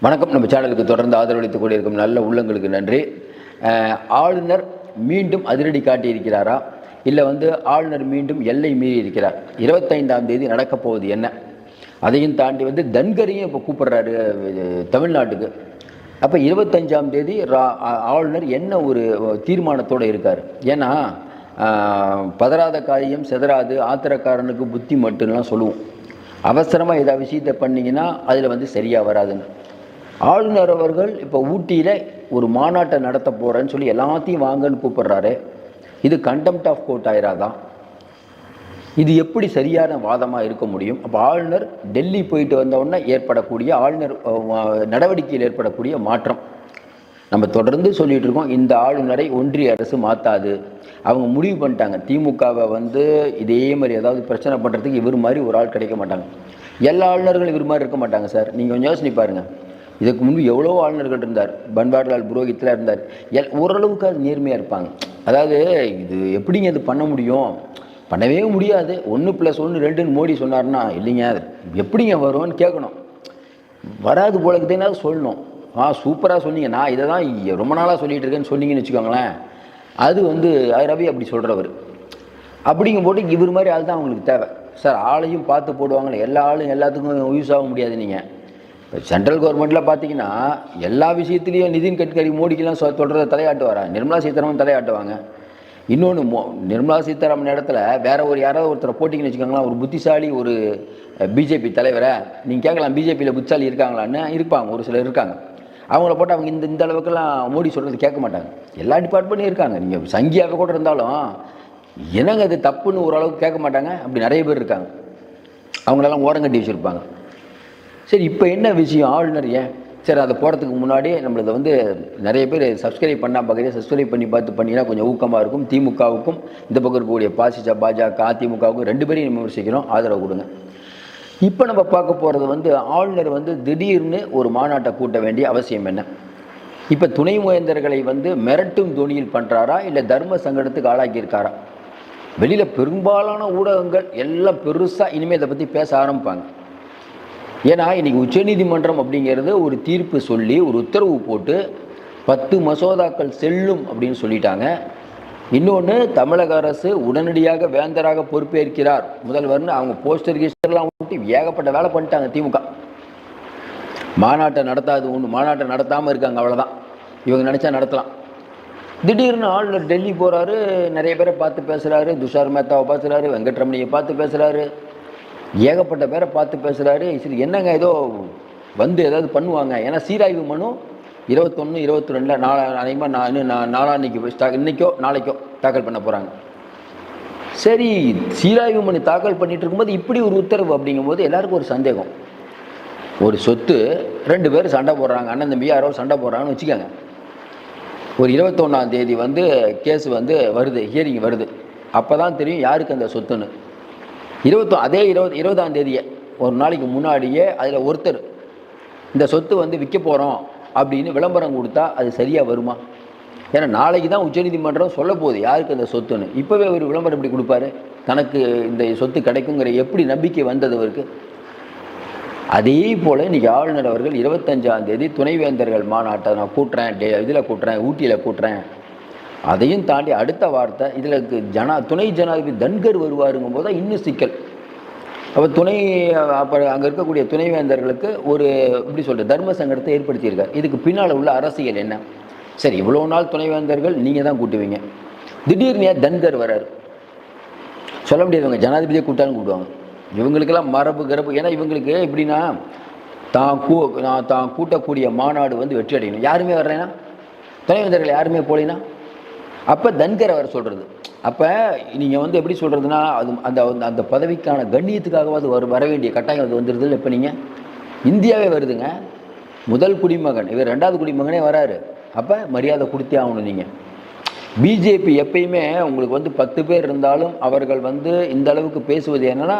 வணக்கம். நம்ம சேனலுக்கு தொடர்ந்து ஆதரவளித்துக் கொண்டிருக்கும் நல்ல உள்ளங்களுக்கு நன்றி. ஆளுநர் மீண்டும் அதிரடி காட்டியிருக்கிறாரா? இல்லை வந்து ஆளுநர் மீண்டும் எல்லை மீறி இருக்கிறார்? இருபத்தைந்தாம் தேதி நடக்கப் போவது என்ன? அதையும் தாண்டி வந்து தன்கரையும் இப்போ கூப்பிடுறாரு தமிழ்நாட்டுக்கு. அப்போ இருபத்தஞ்சாம் தேதி ரா- ஆளுநர் என்ன ஒரு தீர்மானத்தோடு இருக்கார்? ஏன்னா பதறாத காரியம் செதறாது ஆத்திரக்காரனுக்கு புத்தி மட்டும்லாம் சொல்லுவோம். அவசரமாக ஏதாவது விஷயத்தை பண்ணீங்கன்னா அதில் வந்து சரியாக வராதுன்னு. ஆளுநர் அவர்கள் இப்போ ஊட்டியில் ஒரு மாநாட்டை நடத்த போகிறேன்னு சொல்லி எல்லாத்தையும் வாங்கன்னு கூப்பிடுறாரு. இது கண்டெம்ட் ஆஃப் கோர்ட் ஆயிராதான். இது எப்படி சரியான வாதமாக இருக்க முடியும்? அப்போ ஆளுநர் டெல்லி போயிட்டு வந்தவுடனே ஏற்படக்கூடிய ஆளுநர் நடவடிக்கையில் ஏற்படக்கூடிய மாற்றம். நம்ம தொடர்ந்து சொல்லிட்டு இருக்கோம் இந்த ஆளுநரை ஒன்றிய அரசு மாற்றாது அவங்க முடிவு பண்ணிட்டாங்க. திமுகவை வந்து இதே மாதிரி ஏதாவது பிரச்சனை பண்ணுறதுக்கு இவர் மாதிரி ஒரு ஆள் கிடைக்க மாட்டாங்க. எல்லா ஆளுநர்களும் இவர் மாதிரி இருக்க மாட்டாங்க சார். நீங்கள் கொஞ்சம் யோசனை பாருங்கள் இதுக்கு முன்பு எவ்வளோ ஆளுநர்கள் இருந்தார் பன்வாரிலால் புரோஹித்லாம் இருந்தார். எல் ஓரளவுக்கு அது நேர்மையாக இருப்பாங்க. அதாவது இது எப்படிங்க இது பண்ண முடியும்? பண்ணவே முடியாது. ஒன்று ப்ளஸ் ஒன்று ரெண்டுன்னு மோடி சொன்னார்னா இல்லைங்க அது எப்படிங்க வரும்னு கேட்கணும். வராது போலக்குதுன்னா சொல்லணும். ஆ சூப்பராக சொன்னீங்க. நான் இதை தான் ரொம்ப நாளாக சொல்லிகிட்டு இருக்கேன்னு சொன்னீங்கன்னு வச்சுக்கோங்களேன். அது வந்து ரவி அப்படி சொல்கிறவர் அப்படிங்கும் போட்டு இவர் மாதிரி ஆள் தான் அவங்களுக்கு தேவை. சார் ஆளையும் பார்த்து போடுவாங்களே. எல்லா ஆளும் எல்லாத்துக்கும் யூஸ் ஆக முடியாது நீங்கள் இப்போ சென்ட்ரல் கவர்மெண்ட்டில் பார்த்தீங்கன்னா எல்லா விஷயத்துலேயும் நிதின் கட்கரி மோடிக்கெல்லாம் சொ தொடர்றத தலையாட்டு வரா நிர்மலா சீதாராமன் தலையாட்டுவாங்க. இன்னொன்று மோ நிர்மலா சீதாராமன் இடத்துல வேற ஒரு யாராவது ஒருத்தரை போட்டிங்கன்னு வச்சுக்கோங்களேன் ஒரு புத்திசாலி ஒரு பிஜேபி தலைவரை நீங்கள் கேட்கலாம் பிஜேபியில் புத்திசாலி இருக்காங்களான்னு இருப்பாங்க ஒரு சிலர் இருக்காங்க. அவங்கள போட்டு அவங்க இந்த இந்த அளவுக்குலாம் மோடி சொல்கிறது கேட்க மாட்டாங்க. எல்லா டிபார்ட்மெண்ட்லையும் இருக்காங்க. நீங்கள் சங்கியாக கூட இருந்தாலும் என்னங்க அது தப்புன்னு ஓரளவுக்கு கேட்க மாட்டாங்க. அப்படி நிறைய பேர் இருக்காங்க. அவங்களெல்லாம் ஓரங்கட்டி வச்சுருப்பாங்க. சரி இப்போ என்ன விஷயம்? ஆளுநர் ஏன்? சரி அதை போகிறதுக்கு முன்னாடியே நம்மளது வந்து நிறைய பேர் சப்ஸ்கிரைப் பண்ணால் பார்க்குறீங்க சப்ஸ்கிரைப் பண்ணி பார்த்து பண்ணிங்கன்னா கொஞ்சம் ஊக்கமாக இருக்கும். திமுகவுக்கும் இந்த பக்கம் இருக்கக்கூடிய பாசிச பாஜக அதிமுகவுக்கும் ரெண்டு பேரையும் விமர்சிக்கிறோம். ஆதரவு கொடுங்க. இப்போ நம்ம பார்க்க போகிறது வந்து ஆளுநர் வந்து திடீர்னு ஒரு மாநாட்டை கூட்ட வேண்டிய அவசியம் என்ன? இப்போ துணை முயந்தர்களை வந்து மிரட்டும் துணியில் பண்ணுறாரா இல்லை தர்ம சங்கடத்துக்கு ஆளாக்கியிருக்காரா? வெளியில் பெரும்பாலான ஊடகங்கள் எல்லாம் பெருசாக இனிமேல் இதை பற்றி பேச ஆரம்பிப்பாங்க. ஏன்னா இன்றைக்கி உச்சநீதிமன்றம் அப்படிங்கிறது ஒரு தீர்ப்பு சொல்லி ஒரு உத்தரவு போட்டு பத்து மசோதாக்கள் செல்லும் அப்படின்னு சொல்லிட்டாங்க. இன்னொன்று தமிழக அரசு உடனடியாக வேந்தராக பொறுப்பேற்கிறார். முதல்வர்னு அவங்க போஸ்டர் கீஸ்டர்லாம் ஊட்டி ஏகப்பட்ட வேலை பண்ணிட்டாங்க திமுக. மாநாட்டை நடத்தாது ஒன்று மாநாட்டை நடத்தாமல் இருக்காங்க அவ்வளோதான் இவங்க நினச்சா நடத்தலாம். திடீர்னு ஆளுநர் டெல்லி போகிறாரு நிறைய பேரை பார்த்து பேசுகிறாரு துஷார் மேத்தாவை பார்த்துறாரு வெங்கட்ரமணியை பார்த்து பேசுகிறாரு ஏகப்பட்ட பேரை பார்த்து பேசுகிறாரு சரி என்னங்க ஏதோ வந்து ஏதாவது பண்ணுவாங்க? ஏன்னா சீராய்வு மனு இருபத்தொன்று இருபத்தி ரெண்டில் நாலா அதிகமாக நான் இன்னும் நான் நாளான்னைக்கு இன்னைக்கோ நாளைக்கோ தாக்கல் பண்ண போகிறாங்க சரி சீராய்வு மனு தாக்கல் பண்ணிட்டு இருக்கும்போது இப்படி ஒரு உத்தரவு அப்படிங்கும்போது எல்லாருக்கும் ஒரு சந்தேகம். ஒரு சொத்து ரெண்டு பேர் சண்டை போடுறாங்க. அண்ணன் தம்பி யாரோ சண்டை போடுறாங்கன்னு வச்சுக்கோங்க. ஒரு இருபத்தொன்னாம் தேதி வந்து கேஸ் வந்து வருது ஹியரிங் வருது. அப்போ தான் தெரியும் யாருக்கு அந்த சொத்துன்னு. இருபத்தோ அதே இருபது இருபதாம் தேதியே ஒரு நாளைக்கு முன்னாடியே அதில் ஒருத்தர் இந்த சொத்து வந்து விற்க போகிறோம் அப்படின்னு விளம்பரம் கொடுத்தா அது சரியாக வருமா? ஏன்னா நாளைக்கு தான் உச்சநீதிமன்றம் சொல்ல போகுது யாருக்கு அந்த சொத்துன்னு. இப்போவே ஒரு விளம்பரம் எப்படி கொடுப்பாரு? தனக்கு இந்த சொத்து கிடைக்குங்கிற எப்படி நம்பிக்கை வந்தது அவருக்கு? அதே போல் இன்றைக்கி ஆளுநர் அவர்கள் இருபத்தஞ்சாம் தேதி துணைவேந்தர்கள் மாநாட்டை நான் கூட்டுறேன் டே இதில் கூட்டுறேன் ஊட்டியில் கூட்டுறேன் அதையும் தாண்டி அடுத்த வார்த்தை இதில் ஜனா துணை ஜனாதிபதி தன்கர் வருவாருங்கும் போது தான் இன்னும் சிக்கல். அப்போ துணை அப்போ அங்கே இருக்கக்கூடிய துணைவேந்தர்களுக்கு ஒரு இப்படி சொல்கிறது தர்ம சங்கடத்தை ஏற்படுத்தியிருக்கார். இதுக்கு பின்னால் உள்ள அரசியல் என்ன? சரி இவ்வளோ நாள் துணைவேந்தர்கள் நீங்கள் தான் கூட்டுவீங்க. திடீர்னு ஏன் தன்கர் வராரு? சொல்ல முடியாதவங்க ஜனாதிபதியை கூட்டாலும் கூட்டுவாங்க இவங்களுக்கெல்லாம் மரபு கரபு ஏன்னா இவங்களுக்கு எப்படின்னா தான் கூ நான் தான் கூட்டக்கூடிய மாநாடு வந்து வெற்றி அடையணும். யாருமே வரலைன்னா? துணைவேந்தர்கள் யாருமே போலினா அப்போ தன்கர் அவர் சொல்கிறது அப்போ நீங்கள் வந்து எப்படி சொல்கிறதுனா அது அந்த அந்த பதவிக்கான கண்ணியத்துக்காகவாது வர வர வேண்டிய கட்டாயம் அது வந்துடுது இப்போ நீங்கள் இந்தியாவே வருதுங்க. முதல் குடிமகன் இவர் ரெண்டாவது குடிமகனே வராரு. அப்போ மரியாதை கொடுத்தே ஆகணும் நீங்கள் பிஜேபி எப்பயுமே உங்களுக்கு வந்து பத்து பேர் இருந்தாலும் அவர்கள் வந்து இந்த அளவுக்கு பேசுவது என்னென்னா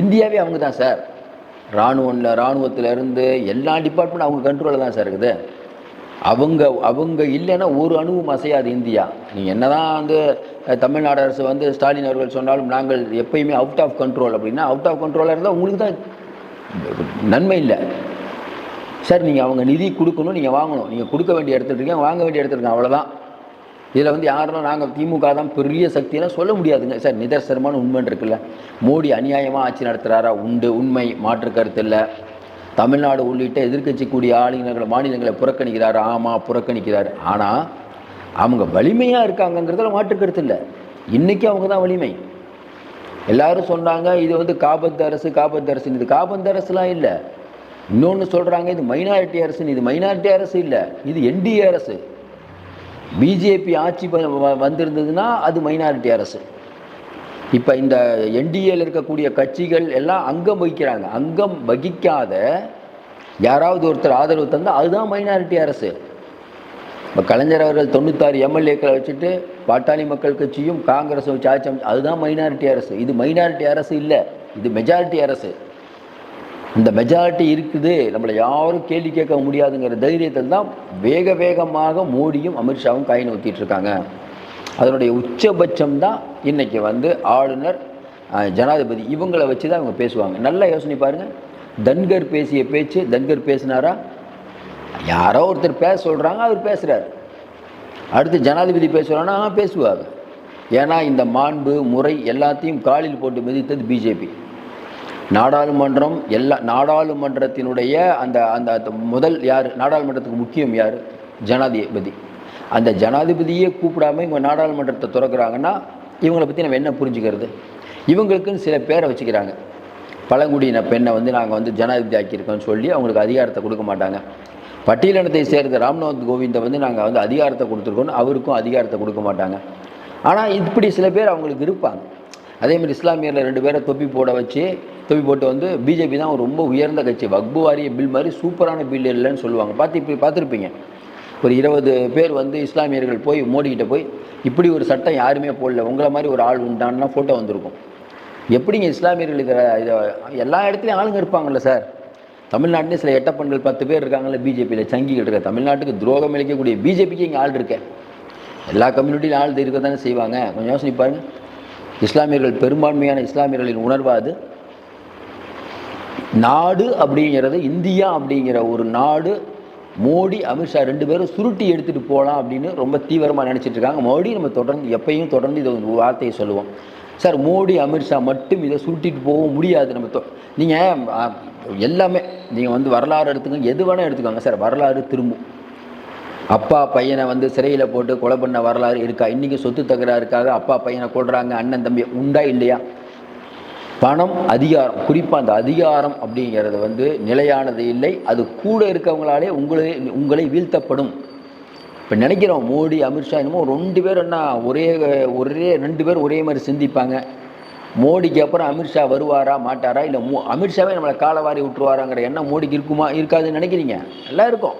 இந்தியாவே அவங்க தான் சார். இராணுவம்ல இராணுவத்துல இருந்து எல்லா டிபார்ட்மெண்ட் அவங்க கண்ட்ரோலில் தான் சார் இருக்குது. அவங்க அவங்க இல்லைன்னா ஒரு அணுவும் அசையாது இந்தியா. நீங்கள் என்னதான் வந்து தமிழ்நாடு அரசு வந்து ஸ்டாலின் அவர்கள் சொன்னாலும் நாங்கள் எப்பயுமே அவுட் ஆஃப் கண்ட்ரோல் அப்படின்னா அவுட் ஆஃப் கண்ட்ரோலாக இருந்தால் உங்களுக்கு தான் நன்மை இல்லை. சார் நீங்கள் அவங்க நிதி கொடுக்கணும் நீங்கள் வாங்கணும். நீங்கள் கொடுக்க வேண்டிய இடத்துல இருக்கீங்க வாங்க வேண்டிய இடத்துல அவ்வளோதான் இதில் வந்து யாரெல்லாம் நாங்கள் திமுக தான் பெரிய சக்தியெல்லாம் சொல்ல முடியாதுங்க. சார் நிதர்சனமான உண்மைன்னு இருக்குல்ல. மோடி அநியாயமாக ஆட்சி நடத்துகிறாரா உண்டு உண்மை மாற்று கருத்து இல்லை. தமிழ்நாடு உள்ளிட்ட எதிர்க்கட்சி கூடிய ஆளுநர்கள் மாநிலங்களை புறக்கணிக்கிறார் ஆமாம் புறக்கணிக்கிறார். ஆனால் அவங்க வலிமையாக இருக்காங்கங்கிறதுல மாற்றுக்கருத்து இல்லை. இன்றைக்கி அவங்க தான் வலிமை. எல்லாரும் சொன்னாங்க இது வந்து காபத்து அரசு காபத்து அரசு இது காபத்து அரசுலாம் இல்லை. இன்னொன்று சொல்கிறாங்க இது மைனாரிட்டி அரசுன்னு. இது மைனாரிட்டி அரசு இல்லை. இது என்டிஏ அரசு. பிஜேபி ஆட்சி வ- வந்திருந்ததுன்னா அது மைனாரிட்டி அரசு. இப்போ இந்த என்டிஏல இருக்கக்கூடிய கட்சிகள் எல்லாம் அங்கம் வகிக்கிறாங்க. அங்கம் வகிக்காத யாராவது ஒருத்தர் ஆதரவு தந்தால் அதுதான் மைனாரிட்டி அரசு. இப்போ கலைஞர் அவர்கள் தொண்ணூத்தாறு எம்எல்ஏக்களை வச்சுட்டு பாட்டாளி மக்கள் கட்சியும் காங்கிரஸும் வச்சு ஆட்சி அதுதான் மைனாரிட்டி அரசு. இது மைனாரிட்டி அரசு இல்லை. இது மெஜாரிட்டி அரசு. இந்த மெஜாரிட்டி இருக்குது. நம்மளை யாரும் கேள்வி கேட்க முடியாதுங்கிற தைரியத்தில் தான் வேக வேகமாக மோடியும் அமித்ஷாவும் காயின் ஊற்றிட்டு இருக்காங்க. அதனுடைய உச்சபட்சம் தான் இன்றைக்கி வந்து ஆளுநர் ஜனாதிபதி. இவங்களை வச்சு தான் இவங்க பேசுவாங்க. நல்லா யோசனை பாருங்கள் தன்கர் பேசிய பேச்சு தன்கர் பேசினாரா? யாரோ ஒருத்தர் பேச சொல்கிறாங்க அவர் பேசுகிறார் அடுத்து ஜனாதிபதி பேசுகிறான்னா பேசுவாங்க ஏன்னா இந்த மாண்பு முறை எல்லாத்தையும் காலில் போட்டு மிதித்தது பிஜேபி. நாடாளுமன்றம் எல்லா நாடாளுமன்றத்தினுடைய அந்த அந்த முதல் யார்? நாடாளுமன்றத்துக்கு முக்கியம் யார்? ஜனாதிபதி. அந்த ஜனாதிபதியே கூப்பிடாம இவங்க நாடாளுமன்றத்தை திறக்கிறாங்கன்னா இவங்களை பற்றி நம்ம என்ன புரிஞ்சுக்கிறது? இவங்களுக்குன்னு சில பேரை வச்சுக்கிறாங்க. பழங்குடியின பெண்ணை வந்து நாங்கள் வந்து ஜனாதிபதி ஆக்கியிருக்கோம்னு சொல்லி அவங்களுக்கு அதிகாரத்தை கொடுக்க மாட்டாங்க. பட்டியலினத்தை சேர்ந்த ராம்நாத் கோவிந்தை வந்து நாங்கள் வந்து அதிகாரத்தை கொடுத்துருக்கோன்னு அவருக்கும் அதிகாரத்தை கொடுக்க மாட்டாங்க. ஆனால் இப்படி சில பேர் அவங்களுக்கு இருப்பாங்க. அதே மாதிரி இஸ்லாமியரில் ரெண்டு பேரை தொப்பி போட வச்சு தொப்பி போட்டு வந்து பிஜேபி தான் ரொம்ப உயர்ந்த கட்சி. வக்பு வாரிய பில் மாதிரி சூப்பரான பில் இல்லைன்னு சொல்லுவாங்க. பார்த்து இப்போ பார்த்துருப்பீங்க. ஒரு இருபது பேர் வந்து இஸ்லாமியர்கள் போய் மோடிக்கிட்ட போய் இப்படி ஒரு சட்டம் யாருமே போடல உங்களை மாதிரி ஒரு ஆள் உண்டான்னா ஃபோட்டோ வந்திருக்கும். எப்படிங்க இஸ்லாமியர்கள் இதை இதை எல்லா இடத்துலையும் ஆளுங்க இருப்பாங்கல்ல சார். தமிழ்நாட்டிலே சில எட்டப்பண்கள் பத்து பேர் இருக்காங்கல்ல பிஜேபியில் சங்கிகள் இருக்க தமிழ்நாட்டுக்கு துரோகம் இழைக்கக்கூடிய பிஜேபிக்கு இங்கே ஆள் இருக்கேன் எல்லா கம்யூனிட்டியிலும் ஆள் இருக்க தானே செய்வாங்க. கொஞ்சம் யோசனை பாருங்கள் இஸ்லாமியர்கள் பெரும்பான்மையான இஸ்லாமியர்களின் உணர்வாது நாடு அப்படிங்கிறது இந்தியா அப்படிங்கிற ஒரு நாடு மோடி அமித்ஷா ரெண்டு பேரும் சுருட்டி எடுத்துகிட்டு போகலாம் அப்படின்னு ரொம்ப தீவிரமாக நினச்சிட்டு இருக்காங்க. மோடி நம்ம தொடர்ந்து எப்பயும் தொடர்ந்து இதை ஒரு வார்த்தையை சொல்லுவோம். சார் மோடி அமித்ஷா மட்டும் இதை சுருட்டிட்டு போக முடியாது. நம்ம தொ- நீங்கள் எல்லாமே நீங்கள் வந்து வரலாறு எடுத்துக்கோங்க. எது வேணால் எடுத்துக்கோங்க சார். வரலாறு திரும்பும். அப்பா பையனை வந்து சிறையில் போட்டு கொலை பண்ண வரலாறு இருக்கா? இன்றைக்கி சொத்து தகராறுக்காக அப்பா பையனை கொள்கிறாங்க அண்ணன் தம்பி உண்டா இல்லையா? பணம் அதிகாரம் குறிப்பாக அந்த அதிகாரம் அப்படிங்கிறது வந்து நிலையானது இல்லை. அது கூட இருக்கவங்களாலே உங்களை உங்களை வீழ்த்தப்படும். இப்போ நினைக்கிறோம் மோடி அமித்ஷா என்னமோ ரெண்டு பேர் என்ன ஒரே ஒரே ரெண்டு பேர் ஒரே மாதிரி சிந்திப்பாங்க. மோடிக்கு அப்புறம் அமித்ஷா வருவாரா மாட்டாரா? இல்லை மோ அமித்ஷாவே நம்மளை காலவாரி விட்டுருவாராங்கிற எண்ணம் மோடிக்கு இருக்குமா இருக்காதுன்னு நினைக்கிறீங்க? எல்லாம் இருக்கும்.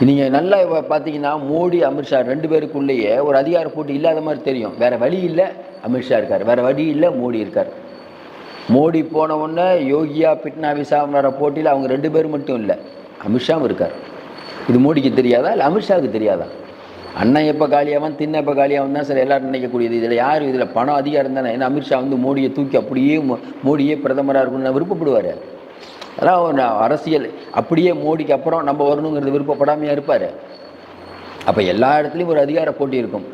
நீங்கள் நல்லா பார்த்தீங்கன்னா மோடி அமித்ஷா ரெண்டு பேருக்குள்ளேயே ஒரு அதிகார போட்டி இல்லாத மாதிரி தெரியும். வேற வழி இல்லை அமித்ஷா இருக்கார். வேற வழி இல்லை மோடி இருக்கார். மோடி போன உடனே யோகியா பிட்னாவிசா வர போட்டியில் அவங்க ரெண்டு பேரும் மட்டும் இல்லை அமித்ஷாவும் இருக்கார். இது மோடிக்கு தெரியாதா? இல்லை அமித்ஷாவுக்கு தெரியாதா? அண்ணன் எப்போ காலியாகவும் தின்ன எப்போ காலியாகவும் தான் சார் எல்லோரும் நினைக்கக்கூடியது. இதில் யார் இதில் பணம் அதிகாரம் தானே? ஏன்னா அமித்ஷா வந்து மோடியை தூக்கி அப்படியே மோ- மோடியே பிரதமராக இருக்கணும்னு விருப்பப்படுவார். அதான் ஒரு அரசியல் அப்படியே மோடிக்கு அப்புறம் நம்ம வரணுங்கிறது விருப்பப்படாமையாக இருப்பார். அப்போ எல்லா இடத்துலையும் ஒரு அதிகார போட்டி இருக்கும்.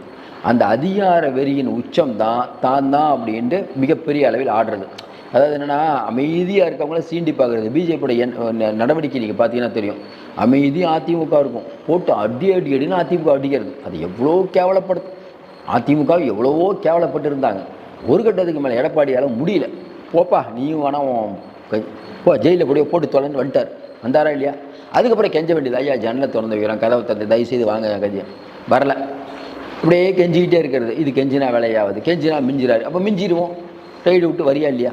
அந்த அதிகார வெறியின் உச்சம் தான் தான் தான் அப்படின்ட்டு மிகப்பெரிய அளவில் ஆடுறது. அதாவது என்னென்னா அமைதியாக இருக்கவங்கள சீண்டி பார்க்குறது பிஜேபியோட என் நடவடிக்கை நீங்கள் பார்த்தீங்கன்னா தெரியும். அமைதி அதிமுக இருக்கும். போட்டு அடி அடி அடின்னு அதிமுக அடிக்கிறது. அது எவ்வளோ கேவலப்படுது அதிமுக எவ்வளவோ கேவலப்பட்டு இருந்தாங்க ஒரு கட்டத்துக்கு மேலே எடப்பாடியால் முடியல. போப்பா நீயும் வேணா போ ஜெயிலில் கூட போட்டு தொலைன்னு வந்துட்டார். வந்தாரா இல்லையா? அதுக்கப்புறம் கெஞ்ச வேண்டியது ஐயா ஜன்னலை திறந்து வைக்கிறோம் கதவை திறந்து தயவு செய்து வாங்க கஞ்சி வரல. இப்படியே கெஞ்சிக்கிட்டே இருக்கிறது. இது கெஞ்சினா வேலையாவது. கெஞ்சினா மிஞ்சிறாரு. அப்போ மிஞ்சிடுவோம். ரைடு விட்டு வரியா இல்லையா?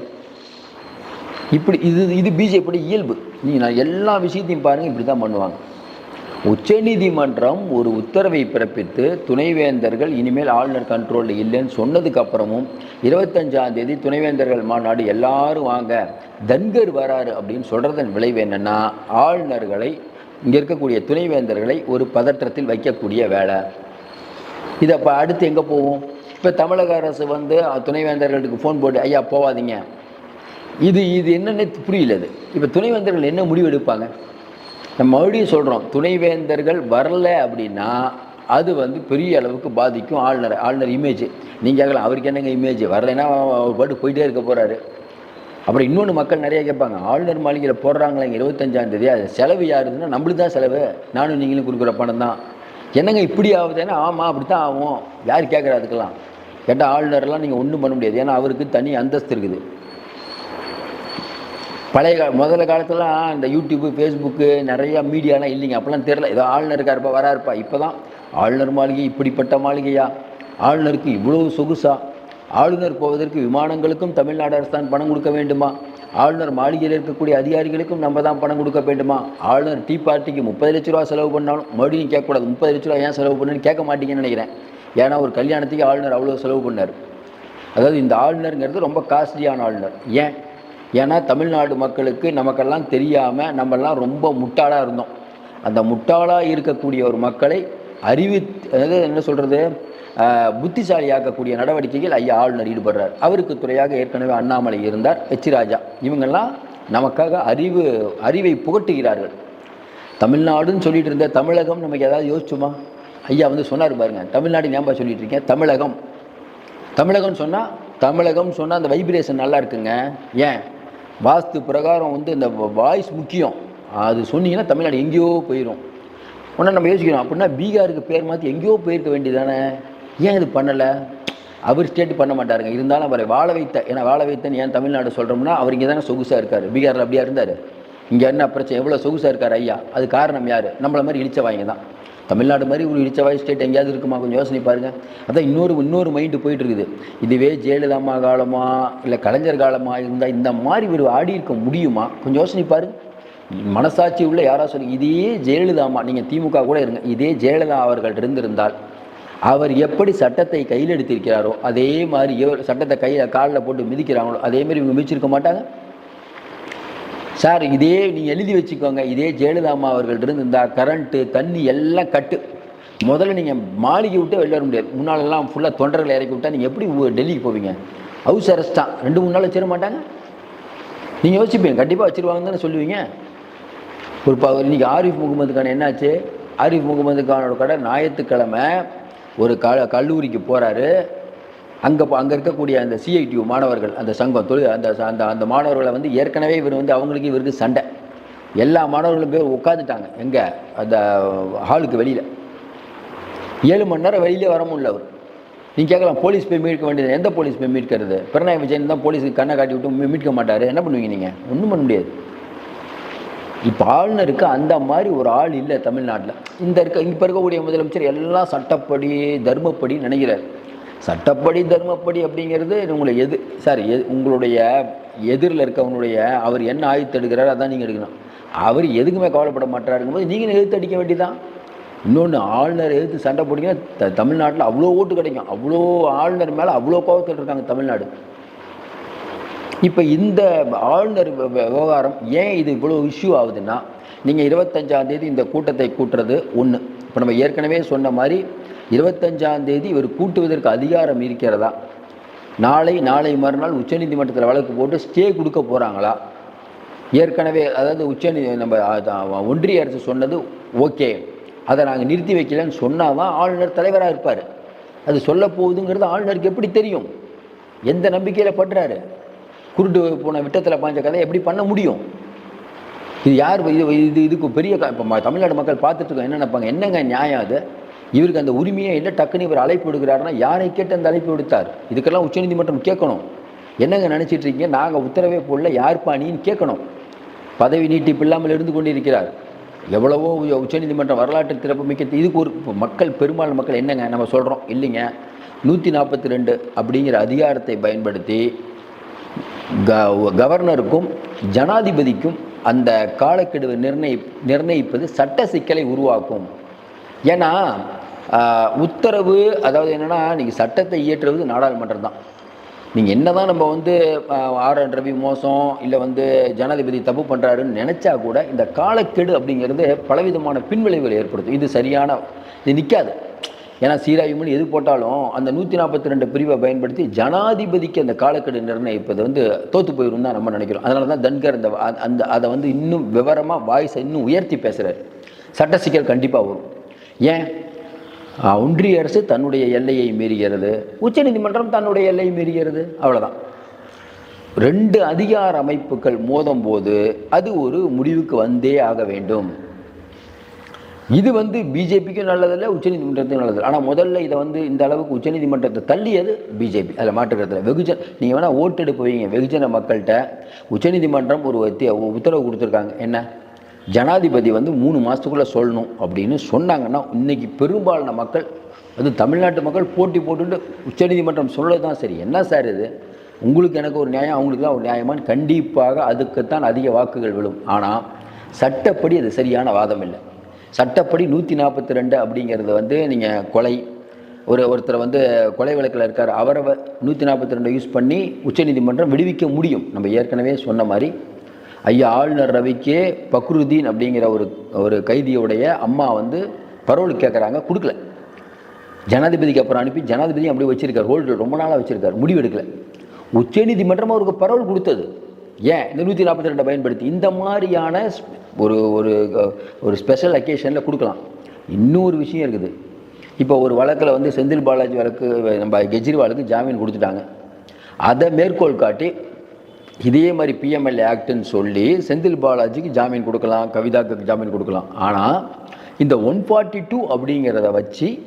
இப்படி இது இது பிஜேபியோட இயல்பு. நீ நான் எல்லா விஷயத்தையும் பாருங்கள் இப்படி தான் பண்ணுவாங்க. உச்சநீதிமன்றம் ஒரு உத்தரவை பிறப்பித்து துணைவேந்தர்கள் இனிமேல் ஆளுநர் கண்ட்ரோலில் இல்லைன்னு சொன்னதுக்கு அப்புறமும் துணைவேந்தர்கள் மாநாடு எல்லாரும் வாங்க தன்கர் வராரு அப்படின்னு சொல்கிறதன் விளைவு என்னென்னா ஆளுநர்களை இங்கே இருக்கக்கூடிய துணைவேந்தர்களை ஒரு பதற்றத்தில் வைக்கக்கூடிய வேலை. இதை அப்போ அடுத்து எங்கே போவோம்? இப்போ தமிழக அரசு வந்து துணைவேந்தர்களுக்கு ஃபோன் போட்டு ஐயா போவாதீங்க. இது இது என்னென்ன புரியலது இப்போ துணைவேந்தர்கள் என்ன முடிவு எடுப்பாங்க? நம்ம மறுபடியும் சொல்கிறோம் துணைவேந்தர்கள் வரல அப்படின்னா அது வந்து பெரிய அளவுக்கு பாதிக்கும் ஆளுநர் ஆளுநர் இமேஜ் நீங்கள் கேட்கலாம் அவருக்கு என்னங்க இமேஜ் வரலைன்னா அவர் பாட்டு போயிட்டே இருக்க போகிறாரு அப்புறம் இன்னொன்று மக்கள் நிறைய கேட்பாங்க ஆளுநர் மாளிகையில் போடுறாங்களே இருபத்தஞ்சாந்தேதி அது செலவு யாருதுன்னா நம்மளுக்கு தான் செலவு நானும் நீங்களும் கொடுக்குற பணம் தான். என்னங்க இப்படி ஆகுதுன்னா ஆமாம் அப்படி தான் ஆகும். யார் கேட்குறா அதுக்கெல்லாம்? கேட்டால் ஆளுநர்லாம் நீங்கள் ஒன்றும் பண்ண முடியாது ஏன்னா அவருக்கு தனி அந்தஸ்து இருக்குது. பழைய கா முதல்ல காலத்துலலாம் இந்த யூடியூப்பு ஃபேஸ்புக்கு நிறையா மீடியாலாம் இல்லைங்க. அப்போல்லாம் தெரில ஏதோ ஆளுநர் இருக்காருப்பா வராருப்பா. இப்போ தான் ஆளுநர் மாளிகை இப்படிப்பட்ட மாளிகையா? ஆளுநருக்கு இவ்வளோ சொகுசா? ஆளுநர் போவதற்கு விமானங்களுக்கும் தமிழ்நாடு அரசு தான் பணம் கொடுக்க வேண்டுமா? ஆளுநர் மாளிகையில் இருக்கக்கூடிய அதிகாரிகளுக்கும் நம்ம தான் பணம் கொடுக்க வேண்டுமா? ஆளுநர் டீ பார்ட்டிக்கு முப்பது லட்ச ரூபா செலவு பண்ணாலும் மறுபடியும் கேட்கக்கூடாது. முப்பது லட்ச ரூபா ஏன் செலவு பண்ணுன்னு கேட்க மாட்டீங்கன்னு நினைக்கிறேன். ஏன்னா ஒரு கல்யாணத்துக்கு ஆளுநர் அவ்வளோ செலவு பண்ணார். அதாவது இந்த ஆளுநருங்கிறது ரொம்ப காஸ்ட்லியான ஆளுநர். ஏன்? ஏன்னா தமிழ்நாடு மக்களுக்கு நமக்கெல்லாம் தெரியாமல் நம்மெல்லாம் ரொம்ப முட்டாளாக இருந்தோம். அந்த முட்டாளாக இருக்கக்கூடிய ஒரு மக்களை அறிவி அதாவது என்ன சொல்கிறது புத்திசாலியாக்கக்கூடிய நடவடிக்கைகள் ஐயா ஆளுநர் ஈடுபடுறார். அவருக்கு துறையாக ஏற்கனவே அண்ணாமலை இருந்தார் எச்சிராஜா இவங்கெல்லாம் நமக்காக அறிவு அறிவை புகட்டுகிறார்கள். தமிழ்நாடுன்னு சொல்லிட்டு இருந்த தமிழகம் நமக்கு ஏதாவது யோசிச்சுமா? ஐயா வந்து சொன்னார் பாருங்க தமிழ்நாடு ஞாபகம் சொல்லிட்டு இருக்கேன் தமிழகம். தமிழகம்னு சொன்னால் தமிழகம் சொன்னால் அந்த வைப்ரேஷன் நல்லா இருக்குங்க. ஏன்? வாஸ்து பிரகாரம் வந்து இந்த வாய்ஸ் முக்கியம். அது சொன்னீங்கன்னா தமிழ்நாடு எங்கேயோ போயிடும் உடனே நம்ம யோசிக்கிறோம் அப்படின்னா பீகாருக்கு பேர் மாற்றி எங்கேயோ போயிருக்க வேண்டியதானே ஏன் இது பண்ணலை? அவர் ஸ்டேட் பண்ண மாட்டாருங்க. இருந்தாலும் அவரை வாழ வைத்த ஏன்னா வாழ வைத்தன் ஏன் தமிழ்நாடு சொல்கிறோம்னா அவர் இங்கே தானே சொகுசாக இருக்கார். பீகாரில் அப்படியா இருந்தார்? இங்கே என்ன பிரச்சனை? எவ்வளோ சொகுசாக இருக்கார் ஐயா? அது காரணம் யார்? நம்மளை மாதிரி இழிச்சவாங்க தான் தமிழ்நாடு மாதிரி ஒரு இடிச்சவாய் ஸ்டேட் எங்கேயாவது இருக்குமா? கொஞ்சம் யோசனை பாருங்க. அதான் இன்னொரு இன்னொரு மைண்டு போயிட்டு இருக்குது. இதுவே ஜெயலலிதாமா காலமா இல்லை கலைஞர் காலமா இருந்தால் இந்த மாதிரி ஒரு ஆடி இருக்க முடியுமா? கொஞ்சம் யோசனை பாரு மனசாட்சி உள்ள யாராவது சொல்லி இதே ஜெயலலிதாமா நீங்கள் திமுக கூட இருங்க. இதே ஜெயலலிதா அவர்கள் இருந்திருந்தால் அவர் எப்படி சட்டத்தை கையில் எடுத்திருக்கிறாரோ அதே மாதிரி சட்டத்தை கையில் காலில் போட்டு மிதிக்கிறாங்களோ அதே மாதிரி இவங்க மிதிச்சிருக்க மாட்டாங்க. சார் இதே நீங்கள் எழுதி வச்சுக்கோங்க. இதே ஜெயலலிதாமா அம்மா அவர்கள் இருந்திருந்தா கரண்ட்டு தண்ணி எல்லாம் கட்டு. முதல்ல நீங்கள் மாளிகை விட்டு வெளில வர முடியாது. முன்னாலெல்லாம் ஃபுல்லாக தொண்டர்களை இறக்கி விட்டா நீங்கள் எப்படி டெல்லிக்கு போவீங்க? ஹவுஸ் அரெஸ்ட் தான். ரெண்டு மூணு நாள் வச்சிட மாட்டாங்க? நீங்கள் யோசிப்பீங்க. கண்டிப்பாக வச்சிருவாங்கன்னு தானே சொல்லுவீங்க. ஒரு ப இன்றைக்கி ஆரிஃப் முகமது கான் என்னாச்சு? ஆரிஃப் முகமது கானோட கடை ஞாயிற்றுக்கிழமை ஒரு க கல்லூரிக்கு போகிறாரு அங்கே அங்கே இருக்கக்கூடிய அந்த சிஐடியு மாணவர்கள் அந்த சங்கம் தொழில் அந்த அந்த அந்த மாணவர்களை வந்து ஏற்கனவே இவர் வந்து அவங்களுக்கு இவருக்கு சண்டை. எல்லா மாணவர்களும் பேர் உட்காந்துட்டாங்க எங்கே? அந்த ஹாலுக்கு வெளியில். ஏழு மணி நேரம் வெளியிலே வர முடியல அவர். நீங்கள் கேட்கலாம் போலீஸ் போய் மீட்க வேண்டியது எந்த போலீஸ் போய் மீட்கிறது? பிரணாய் விஜயன் தான் போலீஸுக்கு கண்ணை காட்டி விட்டு மீட்க மாட்டார். என்ன பண்ணுவீங்க நீங்கள் ஒன்றும் பண்ண முடியாது. இப்போ ஆளுநருக்கு அந்த மாதிரி ஒரு ஆள் இல்லை தமிழ்நாட்டில். இந்த இருக்க இப்போ இருக்கக்கூடிய முதலமைச்சர் எல்லாம் சட்டப்படி தர்மப்படி நினைக்கிறார். சட்டப்படி தர்மப்படி அப்படிங்கிறது உங்களை எது சார் எ உங்களுடைய எதிரில் இருக்கவனுடைய அவர் என்ன ஆயுத்து எடுக்கிறாரோ அதான் நீங்கள் எடுக்கணும். அவர் எதுக்குமே கவலைப்பட மாட்டாருங்கும்போது நீங்கள் எழுத்து அடிக்க வேண்டியதான் இன்னொன்று ஆளுநர் எதிர்த்து சண்டை போட்டிங்கன்னா த தமிழ்நாட்டில் அவ்வளோ ஓட்டு கிடைக்கும். அவ்வளோ ஆளுநர் மேலே அவ்வளோ கோபத்தில் இருக்காங்க தமிழ்நாடு. இப்போ இந்த ஆளுநர் விவகாரம் ஏன் இது இவ்வளோ இஷ்யூ ஆகுதுன்னா நீங்கள் இருபத்தஞ்சாந்தேதி இந்த கூட்டத்தை கூட்டுறது ஒன்று இப்போ நம்ம ஏற்கனவே சொன்ன மாதிரி இருபத்தஞ்சாம் தேதி இவர் கூட்டுவதற்கு அதிகாரம் இருக்கிறதா? நாளை நாளை மறுநாள் உச்சநீதிமன்றத்தில் வழக்கு போட்டு ஸ்டே கொடுக்க போகிறாங்களா ஏற்கனவே அதாவது உச்சநீ நம்ம ஒன்றிய அரசு சொன்னது ஓகே. அதை நாங்கள் நிறுத்தி வைக்கலன்னு சொன்னால் தான் ஆளுநர் தலைவராக இருப்பார். அது சொல்ல போகுதுங்கிறது ஆளுநருக்கு எப்படி தெரியும்? எந்த நம்பிக்கையில் படுறாரு? குருட்டு போன விட்டத்தில் பாஞ்ச கதை எப்படி பண்ண முடியும்? இது யார் இது இது இதுக்கு பெரிய க- இப்போ தமிழ்நாடு மக்கள் பார்த்துட்டு இருக்கோம் என்ன நினைப்பாங்க? என்னங்க நியாயம் அது? இவருக்கு அந்த உரிமையை என்ன டக்குன்னு இவர் அழைப்பு விடுகிறாருன்னா யாரை கேட்டு அந்த அழைப்பு விடுத்தார்? இதுக்கெல்லாம் உச்சநீதிமன்றம் கேட்கணும். என்னங்க நினச்சிட்டு இருக்கீங்க நாங்கள் உத்தரவே போடல யார் பாணின்னு கேட்கணும். பதவி நீட்டிப்பு இல்லாமல் இருந்து கொண்டிருக்கிறார். எவ்வளவோ உ- உச்சநீதிமன்றம் வரலாற்று திறப்பு மிக்க இதுக்கு ஒரு மக்கள் பெரும்பாலான மக்கள் என்னங்க நம்ம சொல்கிறோம் இல்லைங்க. நூற்றி நாற்பத்தி ரெண்டு அப்படிங்கிற அதிகாரத்தை பயன்படுத்தி க- கவர்னருக்கும் ஜனாதிபதிக்கும் அந்த காலக்கெடுவை நிர்ணயி நிர்ணயிப்பது சட்ட சிக்கலை உருவாக்கும். ஏன்னா உத்தரவு அதாவது என்னென்னா நீங்கள் சட்டத்தை இயற்றுவது நாடாளுமன்றம் தான். நீங்கள் என்ன தான் நம்ம வந்து ஆர் என் ரவி மோசம் இல்லை வந்து ஜனாதிபதி தப்பு பண்ணுறாருன்னு நினச்சா கூட இந்த காலக்கெடு அப்படிங்கிறது பலவிதமான பின்விளைவுகளை ஏற்படுத்தும். இது சரியான இது நிற்காது ஏன்னா சீராய்வுன்னு எது போட்டாலும் அந்த நூற்றி நாற்பத்தி ரெண்டு பிரிவை பயன்படுத்தி ஜனாதிபதிக்கு அந்த காலக்கெடு நிர்ணயிப்பது வந்து தோற்று போயிடும் தான் நம்ம நினைக்கிறோம். அதனால தான் தன்கர் அந்த அந்த அதை வந்து இன்னும் விவரமாக வாய்ஸை இன்னும் உயர்த்தி பேசுகிறார் சட்ட சிக்கல் கண்டிப்பாக வரும். ஏன்? ஒன்றிய அரசு தன்னுடைய எல்லையை மீறுகிறது. உச்சநீதிமன்றம் தன்னுடைய எல்லையை மீறுகிறது. அவ்வளோதான் ரெண்டு அதிகார அமைப்புகள் மோதும் போது அது ஒரு முடிவுக்கு வந்தே ஆக வேண்டும். இது வந்து பிஜேபிக்கும் நல்லதில்லை உச்சநீதிமன்றத்துக்கும் நல்லதில்லை. ஆனால் முதல்ல இதை வந்து இந்த அளவுக்கு உச்சநீதிமன்றத்தை தள்ளியது பிஜேபி. அதில் மாற்றுக்கிறதுல வெகுஜன் நீங்கள் வேணால் ஓட்டெடுப்பு வைங்க. வெகுஜன மக்கள்கிட்ட உச்சநீதிமன்றம் ஒரு உத்தரவு கொடுத்துருக்காங்க. என்ன? ஜனாதிபதி வந்து மூணு மாதத்துக்குள்ளே சொல்லணும் அப்படின்னு சொன்னாங்கன்னா இன்னைக்கு பெரும்பாலான மக்கள் அது தமிழ்நாட்டு மக்கள் போட்டி போட்டுட்டு உச்சநீதிமன்றம் சொல்லதான் தான் சரி. என்ன சார் இது? உங்களுக்கு எனக்கு ஒரு நியாயம் அவங்களுக்கு தான் ஒரு நியாயமானு கண்டிப்பாக அதுக்குத்தான் அதிக வாக்குகள் விழும். ஆனால் சட்டப்படி அது சரியான வாதம் இல்லை. சட்டப்படி நூற்றி நாற்பத்தி ரெண்டு அப்படிங்கிறது வந்து நீங்கள் கொலை ஒரு ஒருத்தர் வந்து கொலை வழக்கில் இருக்கார் அவரை நூற்றி நாற்பத்தி ரெண்டை யூஸ் பண்ணி உச்சநீதிமன்றம் விடுவிக்க முடியும். நம்ம ஏற்கனவே சொன்ன மாதிரி ஐயா ஆளுநர் ரவிக்கே பக்ருதீன் அப்படிங்கிற ஒரு ஒரு கைதியுடைய அம்மா வந்து பரோல் கேட்குறாங்க கொடுக்கல. ஜனாதிபதிக்கு அப்புறம் அனுப்பி ஜனாதிபதி அப்படியே வச்சிருக்கார் ஹோல்டு ரொம்ப நாளாக வச்சிருக்கார் முடிவெடுக்கல உச்சநீதிமன்றம் அவருக்கு பரவல் கொடுத்தது. ஏன்? இந்த நூற்றி நாற்பத்தி ரெண்டை பயன்படுத்தி. இந்த மாதிரியான ஒரு ஒரு ஒரு ஸ்பெஷல் அக்கேஷனில் கொடுக்கலாம். இன்னொரு விஷயம் இருக்குது. இப்போ ஒரு வழக்கில் வந்து செந்தில் பாலாஜி வழக்கு நம்ம கெஜ்ரிவாலுக்கு ஜாமீன் கொடுத்துட்டாங்க. அதை மேற்கோள் காட்டி இதே மாதிரி பிஎம்எல்ஏ ஆக்ட்னு சொல்லி செந்தில் பாலாஜிக்கு ஜாமீன் கொடுக்கலாம் கவிதாக்கு ஜாமீன் கொடுக்கலாம். ஆனால் இந்த ஒன் ஃபார்ட்டி டூ அப்படிங்கிறத வச்சு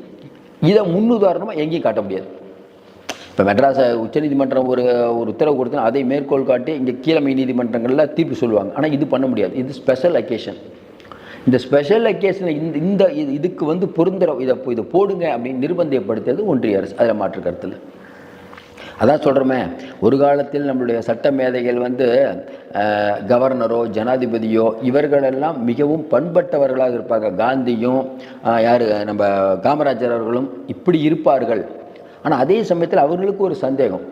இதை முன்னுதாரணமாக எங்கேயும் காட்ட முடியாது. இப்போ மெட்ராஸ் உச்சநீதிமன்றம் ஒரு ஒரு உத்தரவு கொடுத்தா அதை மேற்கோள் காட்டி இங்கே கீழமை நீதிமன்றங்களில் தீர்ப்பு சொல்லுவாங்க. ஆனால் இது பண்ண முடியாது. இது ஸ்பெஷல் அக்கேஷன் இந்த ஸ்பெஷல் அக்கேஷன் இந்த இந்த இது- இதுக்கு வந்து பொருந்துற இதை இதை போடுங்க அப்படின்னு நிர்பந்தப்படுத்துறது ஒன்றிய அரசு அதில் மாற்று கருத்தில். அதான் சொல்கிறோமே ஒரு காலத்தில் நம்மளுடைய சட்ட மேதைகள் வந்து கவர்னரோ ஜனாதிபதியோ இவர்களெல்லாம் மிகவும் பண்பட்டவர்களாக இருப்பாங்க. காந்தியும் யார் நம்ம காமராஜர் அவர்களும் இப்படி இருப்பார்கள். ஆனால் அதே சமயத்தில் அவர்களுக்கு ஒரு சந்தேகம்.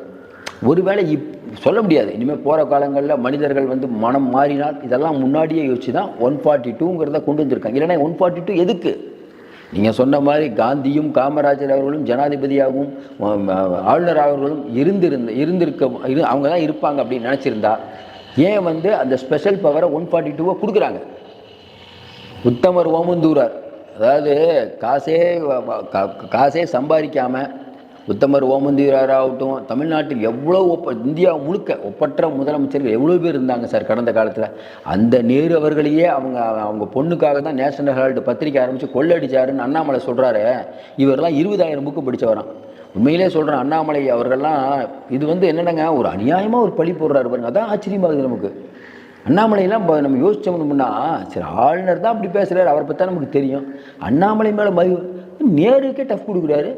ஒருவேளை இப் சொல்ல முடியாது. இனிமேல் போகிற காலங்களில் மனிதர்கள் வந்து மனம் மாறினால் இதெல்லாம் முன்னாடியே யோசிச்சு தான் ஒன் ஃபார்ட்டி டூங்கிறத கொண்டு வந்திருக்காங்க. இல்லைன்னா ஒன் ஃபார்ட்டி டூ எதுக்கு? நீங்கள் சொன்ன மாதிரி காந்தியும் காமராஜர் அவர்களும் ஜனாதிபதியாகவும் ஆளுநர் அவர்களும் இருந்திருந்த இருந்திருக்க இரு அவங்க தான் இருப்பாங்க அப்படின்னு நினச்சிருந்தா ஏன் வந்து அந்த ஸ்பெஷல் பவரை ஒன் ஃபார்ட்டி டூவை கொடுக்குறாங்க? உத்தமர் ஓமந்தூரார். அதாவது காசே கா- காசே சம்பாதிக்காமல் உத்தமர் ஓமந்தூரார் ஆகட்டும் தமிழ்நாட்டில் எவ்வளோ ஒப்ப இந்தியா முழுக்க ஒப்பற்ற முதலமைச்சர்கள் எவ்வளோ பேர் இருந்தாங்க சார் கடந்த காலத்தில்? அந்த நேரு அவர்களையே அவங்க அவங்க பொண்ணுக்காக தான் நேஷனல் ஹெரால்டு பத்திரிக்கை ஆரம்பித்து கொள்ளடிச்சாருன்னு அண்ணாமலை சொல்கிறாரு இவரெல்லாம் இருபதாயிரம் புக்கு படித்தவரான் உண்மையிலே சொல்கிறேன் அண்ணாமலை அவர்கள்லாம் இது வந்து என்னென்னங்க ஒரு அநியாயமாக ஒரு பழி போடுறாரு பாருங்க. அதான் ஆச்சரியமாகுது நமக்கு. அண்ணாமலையெல்லாம் இப்போ நம்ம யோசிச்சோம்னா சரி ஆளுநர் தான் அப்படி பேசுகிறாரு அவரை பற்றி நமக்கு தெரியும். அண்ணாமலை மேலே மதி நேருக்கே டஃப் கொடுக்குறாரு.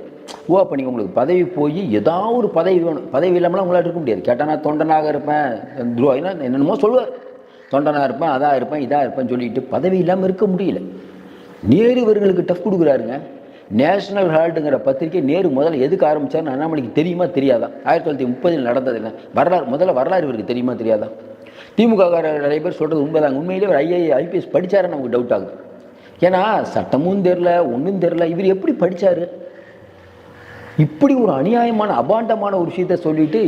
ஓ அப்போ நீங்கள் உங்களுக்கு பதவி போய் ஏதாவது ஒரு பதவி வேணும். பதவி இல்லாமலாம் உங்களால் இருக்க முடியாது. கேட்டால் நான் தொண்டனாக இருப்பேன். துரோகினா என்னென்னமோ சொல்லுவார். தொண்டனாக இருப்பேன் அதாக இருப்பேன் இதாக இருப்பேன் சொல்லிட்டு பதவி இல்லாமல் இருக்க முடியல. நேரு இவர்களுக்கு டஃப் கொடுக்குறாருங்க. நேஷனல் ஹால்டுங்கிற பத்திரிக்கை நேரு முதல்ல எதுக்கு ஆரம்பிச்சாருன்னு அண்ணாமலைக்கு தெரியுமா தெரியாதா? ஆயிரத்தி தொள்ளாயிரத்தி முப்பதில் நடந்தது வரலாறு முதல்ல வரலாறு இவருக்கு தெரியுமா தெரியாதா? திமுக நிறைய பேர் சொல்கிறது உண்மைதாங்க. உண்மையிலே ஒரு ஐஏ ஐபிஎஸ் படிச்சாருன்னு நமக்கு டவுட் ஆகுது. ஏன்னா சட்டமும் தெரில ஒன்றும் தெரில இவர் எப்படி படித்தார் இப்படி ஒரு அநியாயமான அபாண்டமான ஒரு விஷயத்த சொல்லிட்டு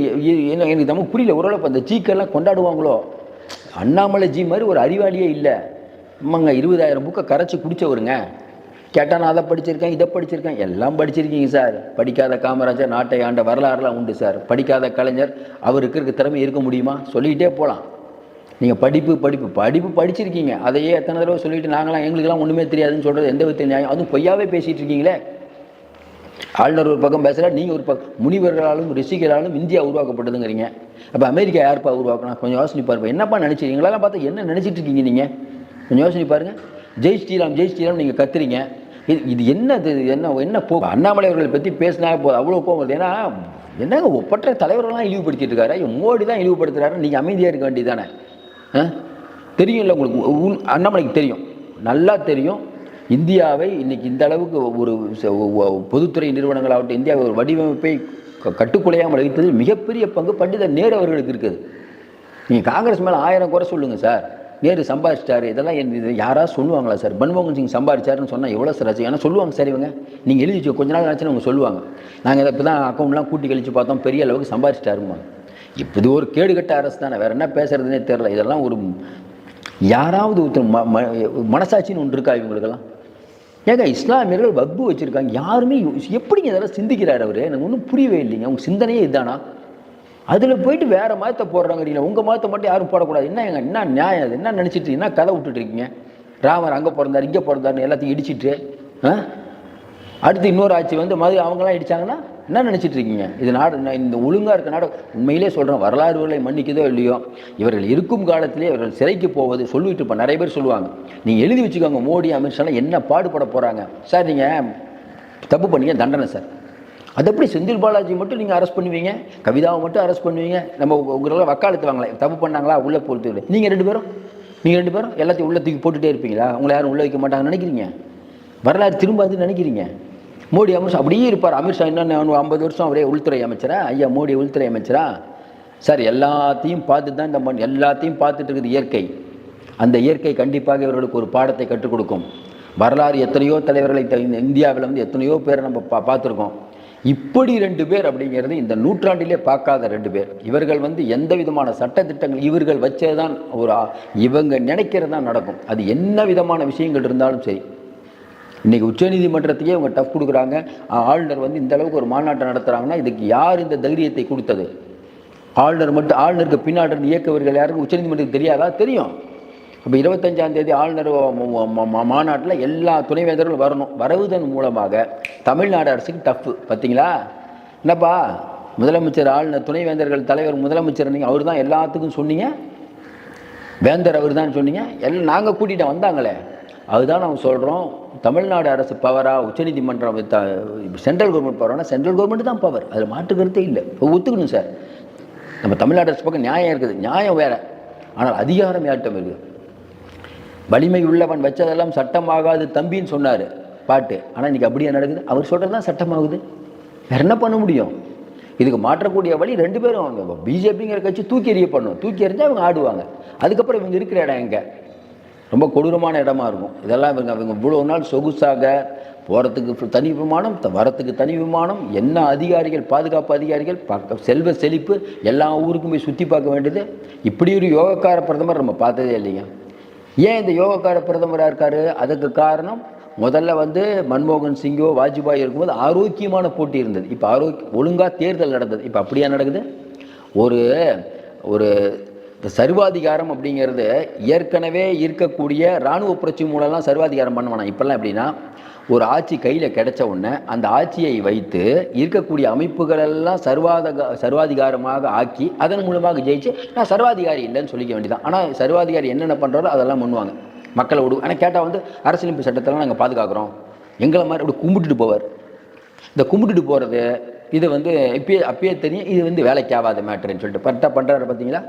என்ன எனக்கு நமக்கு புரியல. ஓரளவுக்கு அந்த ஜீக்கெல்லாம் கொண்டாடுவாங்களோ? அண்ணாமலை ஜி மாதிரி ஒரு அறிவாளியே இல்லை. ஆமாங்க இருபதாயிரம் புக்கை கரைச்சி குடிச்சவருங்க. கேட்டால் நான் அதை படிச்சிருக்கேன் இதை படிச்சிருக்கேன். எல்லாம் படிச்சிருக்கீங்க சார். படிக்காத காமராஜர் நாட்டை ஆண்ட வரலாறுலாம் உண்டு சார். படிக்காத கலைஞர் அவருக்கு இருக்க திறமை இருக்க முடியுமா? சொல்லிக்கிட்டே போகலாம் நீங்கள் படிப்பு படிப்பு படிப்பு படிச்சிருக்கீங்க. அதையே எத்தனை தடவை சொல்லிட்டு நாங்களாம் எங்களுக்கெல்லாம் ஒன்றுமே தெரியாதுன்னு சொல்கிறது எந்த வித நியாயம். அதுவும் பொய்யாவே பேசிகிட்டு இருக்கீங்களே. ஆளுநர் ஒரு பக்கம் பேசுகிறார் நீங்கள் ஒரு பக்கம் முனிவர்களாலும் ரிஷிகளாலும் இந்தியா உருவாக்கப்பட்டதுங்கிறீங்க. அப்போ அமெரிக்கா யார்ப்பா உருவாக்கணும் கொஞ்சம் யோசனை பாருப்பா என்னப்பா நினச்சிருக்கீங்க எங்களெல்லாம் பார்த்தா என்ன நினச்சிட்டு இருக்கீங்க நீங்கள் கொஞ்சம் யோசனை பாருங்கள் ஜெய் ஸ்ரீராம் ஜெய் ஸ்ரீராம் நீங்கள் கத்துறீங்க. இது இது என்ன இது என்ன என்ன போ அண்ணாமலை அவர்களை பற்றி பேசினா போதும் அவ்வளோ கோவம் வருது. ஏன்னா என்னங்க ஒப்பற்ற தலைவர்கள்லாம் இழிவுபடுத்திட்டு இருக்காரு மோடி தான் இழிவுபடுத்துறாரு நீங்கள் அமைதியாக இருக்க வேண்டியதானே ஆ? தெரியும்ல உங்களுக்கு அண்ணாமலைக்கு தெரியும். நல்லா தெரியும். இந்தியாவை இன்னைக்கு இந்த அளவுக்கு ஒரு ச- ஒ- ஒ- பொதுத்துறை நிறுவனங்களாகட்டும் இந்தியாவை ஒரு வடிவமைப்பை க- கட்டுக்குலையாமல் வைத்ததில் மிகப்பெரிய பங்கு பண்டிதர் நேரு அவர்களுக்கு இருக்குது. நீங்கள் காங்கிரஸ் மேலே ஆயிரம் குறை சொல்லுங்கள் சார். நேரு சம்பாதிச்சிட்டாரு. இதெல்லாம் என் இது யாராவது சொல்லுவாங்களா சார்? மன்மோகன் சிங் சம்பாதிச்சாருன்னு சொன்னால் எவ்வளோ சார் ஆச்சு? ஏன்னா சொல்லுவாங்க சார் இவங்க. நீங்கள் எழுதி வச்சு கொஞ்ச நாள் ஆச்சுன்னு அவங்க சொல்லுவாங்க. நாங்கள் இதை இப்போ தான் அக்கௌண்ட்லாம் கூட்டி கழிச்சு பார்த்தோம். பெரிய அளவுக்கு சம்பாதிச்சிட்டாருமா இப்போ இது ஒரு கேடுகட்ட அரசு தானே. வேறு என்ன பேசுகிறதுனே தெரில இதெல்லாம் ஒரு யாராவது ஒருத்தர் ம ம மனசாட்சின்னு ஒன்று இருக்கா இவங்களுக்கெல்லாம்? ஏங்க இஸ்லாமியர்கள் வக்பு வச்சுருக்காங்க. யாருமே யோ- எப்படிங்க இதெல்லாம் சிந்திக்கிறார் அவர்? எனக்கு ஒன்றும் புரியவே இல்லைங்க. அவங்க சிந்தனையே இதுதானா அதில் போயிட்டு வேறு மதத்தை போடுறாங்க உங்கள் மதத்தை மட்டும் யாரும் போடக்கூடாது. என்ன எங்க என்ன நியாயம் அது? என்ன நினச்சிட்டு என்ன கதை விட்டுட்டு இருக்கீங்க? ராமர் அங்கே பிறந்தார் இங்கே பிறந்தார்னு எல்லாத்தையும் இடிச்சிட்டு ஆ? அடுத்து இன்னொரு ஆட்சி வந்து மது அவங்களாம் அடித்தாங்கன்னா என்ன நினச்சிட்டு இருக்கீங்க? இது நாடு இந்த ஒழுங்காக இருக்க நாடு உண்மையிலே சொல்கிறேன் வரலாறுகளை மன்னிக்குதோ இல்லையோ? இவர்கள் இருக்கும் காலத்திலே இவர்கள் சிறைக்கு போவது சொல்லிட்டு இப்போ நிறைய பேர் சொல்லுவாங்க. நீங்கள் எழுதி வச்சுக்கோங்க மோடி அமித்ஷாலாம் என்ன பாடுபட போகிறாங்க சார் நீங்கள் தப்பு பண்ணீங்க தண்டனை சார். அது எப்படி செந்தில் பாலாஜி மட்டும் நீங்கள் அரெஸ்ட் பண்ணுவீங்க? கவிதாவை மட்டும் அரெஸ்ட் பண்ணுவீங்க? நம்ம உங்களால் வக்காலத்து வாங்கலாம் தப்பு பண்ணாங்களா? உள்ளே பொறுத்து நீங்கள் ரெண்டு பேரும் நீங்கள் ரெண்டு பேரும் எல்லாத்தையும் உள்ள தூக்கி போட்டுகிட்டே இருப்பீங்களா? உங்களை யாரும் உள்ளே வைக்க மாட்டாங்கன்னு நினைக்கிறீங்க? வரலாறு திரும்பாதுன்னு நினைக்கிறீங்க? மோடி அமைச்சர் அப்படியே இருப்பார். அமித்ஷா இன்னும் ஐம்பது வருஷம் அவரே உள்துறை அமைச்சரா? ஐயா மோடி உள்துறை அமைச்சரா? சார் எல்லாத்தையும் பார்த்து தான் இந்த மண் எல்லாத்தையும் பார்த்துட்டு இருக்குது இயற்கை. அந்த இயற்கை கண்டிப்பாக இவர்களுக்கு ஒரு பாடத்தை கற்றுக் கொடுக்கும். வரலாறு எத்தனையோ தலைவர்களை த- இந்தியாவில் வந்து எத்தனையோ பேரை நம்ம பா பார்த்துருக்கோம். இப்படி ரெண்டு பேர் அப்படிங்கிறது இந்த நூற்றாண்டிலே பார்க்காத ரெண்டு பேர். இவர்கள் வந்து எந்த விதமான சட்டத்திட்டங்கள் இவர்கள் வச்சதுதான் ஒரு இவங்க நினைக்கிறது தான் நடக்கும். அது என்ன விதமான விஷயங்கள் இருந்தாலும் சரி. இன்றைக்கி உச்சநீதிமன்றத்தையே அவங்க டஃப் கொடுக்குறாங்க. ஆளுநர் வந்து இந்த அளவுக்கு ஒரு மாநாட்டம் நடத்துகிறாங்கன்னா இதுக்கு யார் இந்த தைரியத்தை கொடுத்தது? ஆளுநர் மட்டும் ஆளுநருக்கு பின்னாடி இயக்கவர்கள் யாருக்கும் உச்சநீதிமன்றத்துக்கு தெரியாதா? தெரியும். அப்போ இருபத்தஞ்சாம் தேதி ஆளுநர் மாநாட்டில் எல்லா துணைவேந்தர்களும் வரணும். வரவுதன் மூலமாக தமிழ்நாடு அரசுக்கு டஃப்பு பார்த்தீங்களா என்னப்பா? முதலமைச்சர் ஆளுநர் துணைவேந்தர்கள் தலைவர் முதலமைச்சர் நீங்கள் அவர் தான் எல்லாத்துக்கும் சொன்னீங்க? வேந்தர் அவர் தான் சொன்னீங்க? எல்லாம் நாங்கள் கூட்டிகிட்டு வந்தாங்களே. அதுதான் நம்ம சொல்கிறோம் தமிழ்நாடு அரசு பவரா உச்சநீதிமன்றம் த- சென்ட்ரல் கவர்மெண்ட் பவரானா சென்ட்ரல் கவர்மெண்ட் தான் பவர் அதில் மாற்று கருத்தே இல்லை. இப்போ ஒத்துக்கணும் சார் நம்ம தமிழ்நாடு அரசு பக்கம் நியாயம் இருக்குது. நியாயம் வேற. ஆனால் அதிகாரம் யார்கிட்ட இருக்குது வலிமை உள்ளவன் வச்சதெல்லாம் சட்டமாகாது தம்பின்னு சொன்னார். பாட்டு. ஆனால் இன்னைக்கு அப்படியே நடக்குது. அவர் சொல்கிறது தான் சட்டமாகுது. வேற என்ன பண்ண முடியும்? இதுக்கு மாற்றக்கூடிய வழி ரெண்டு பேரும் பிஜேபிங்கிற கட்சி தூக்கி எறிய பண்ணும். தூக்கி எறிஞ்சால் அவங்க ஆடுவாங்க. அதுக்கப்புறம் இவங்க இருக்கிற இடம் எங்கே? ரொம்ப கொடூரமான இடமா இருக்கும். இதெல்லாம் இவங்க இவங்க இவ்வளோ நாள் சொகுசாக போகிறதுக்கு தனி விமானம் வரத்துக்கு தனி விமானம் என்ன அதிகாரிகள் பாதுகாப்பு அதிகாரிகள் பக்க செல்வ செழிப்பு எல்லா ஊருக்கும் போய் சுற்றி பார்க்க வேண்டியது. இப்படி ஒரு யோகக்கார பிரதமர் நம்ம பார்த்ததே இல்லைங்க. ஏன் இந்த யோகக்கார பிரதமராக இருக்கார்? அதுக்கு காரணம் முதல்ல வந்து மன்மோகன் சிங்கோ வாஜ்பாய் இருக்கும்போது ஆரோக்கியமான போட்டி இருந்தது. இப்போ ஆரோக்கிய ஒழுங்காக தேர்தல் நடந்தது. இப்போ அப்படியா நடக்குது? ஒரு ஒரு இந்த சர்வாதிகாரம் அப்படிங்கிறது ஏற்கனவே இருக்கக்கூடிய இராணுவ புரட்சி மூலம்லாம் சர்வாதிகாரம் பண்ணுவானா? இப்போல்லாம் எப்படின்னா ஒரு ஆட்சி கையில் கிடைச்ச உடனே அந்த ஆட்சியை வைத்து இருக்கக்கூடிய அமைப்புகளெல்லாம் சர்வாதக சர்வாதிகாரமாக ஆக்கி அதன் மூலமாக ஜெயிச்சு நான் சர்வாதிகாரி இல்லைன்னு சொல்லிக்க வேண்டியதான் ஆனால் சர்வாதிகாரி என்னென்ன பண்ணுறாரோ அதெல்லாம் பண்ணுவாங்க. மக்களை விடுவோம் ஆனால் கேட்டால் வந்து அரசியலமைப்பு சட்டத்தெல்லாம் நாங்கள் பாதுகாக்கிறோம். எங்களை மாதிரி அப்படி கும்பிட்டுட்டு போவார். இந்த கும்பிட்டுட்டு போகிறது இது வந்து இப்பயே அப்பயே தெரியும் இது வந்து வேலைக்கு ஆகாத மேட்ருன்னு சொல்லிட்டு பட்டா பண்ணுறாரு பார்த்தீங்களா